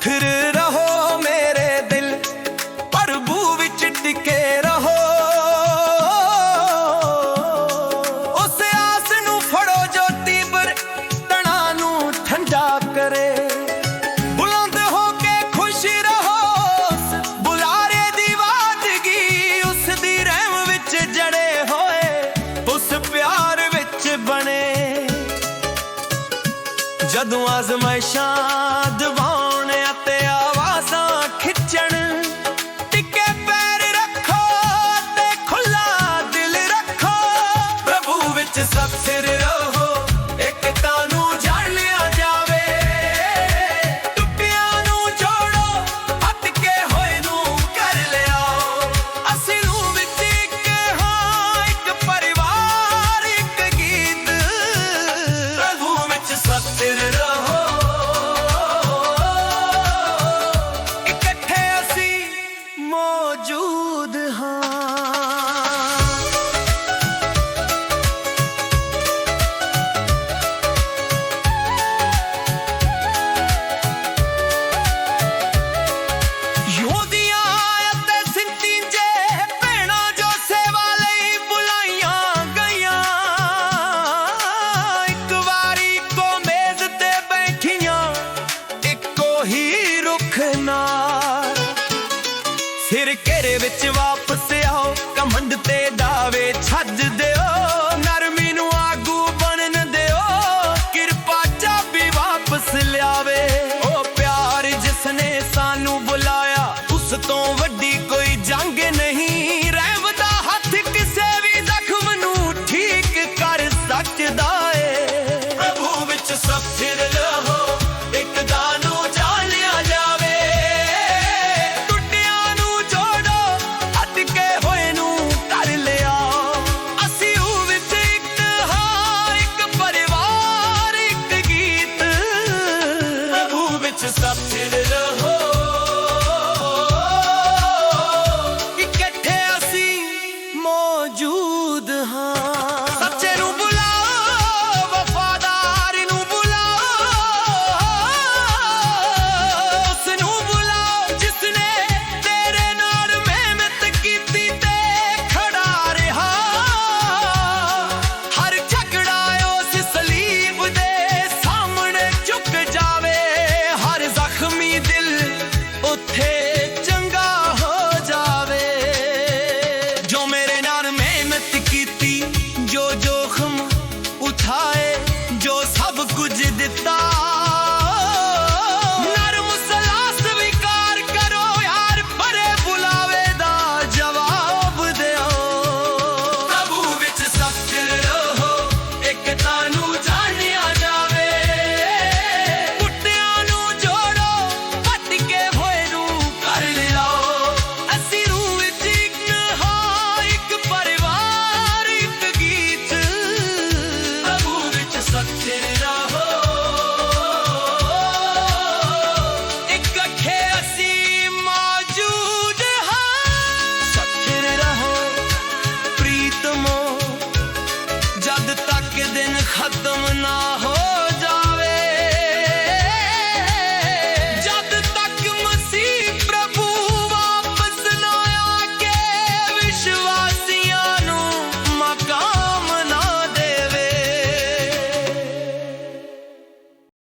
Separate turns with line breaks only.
ਫਿਰ ਰਹੋ ਮੇਰੇ ਦਿਲ ਪ੍ਰਭੂ ਵਿੱਚ ਟਿਕੇ ਰਹੋ। ਉਸ ਆਸ ਨੂੰ ਫੜੋ ਜੋ ਤੀਬਰ ਤਣਾ ਨੂੰ ਠੰਡਾ ਕਰੇ। ਬੁਲੰਦ ਹੋ ਕੇ ਖੁਸ਼ ਰਹੋ ਬੁਲਾਰੇ ਦੀ ਵਾਦਗੀ ਉਸ ਰਹਿਮ ਵਿੱਚ ਜੜੇ ਹੋਏ, ਉਸ ਪਿਆਰ ਵਿੱਚ ਬਣੇ। ਜਦੋਂ ਆਜ਼ਮਾਇਸ਼ਾਂ ਦਵਾਂ ਉਹੀ ਰੁੱਖ ਨਾ ਸਿਰ ਘਰੇ ਵਿੱਚ ਵਾਪਸ ਆਓ ਕਮੰਡ ਤੇ ਦਾਵੇ ਛੱਜ with the